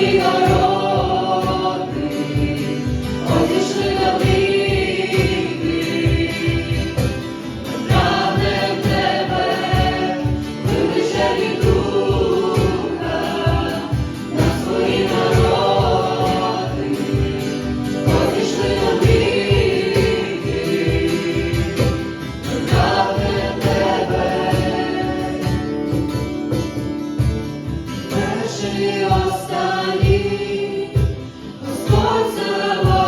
Holy Ghost. Господь Саваоф,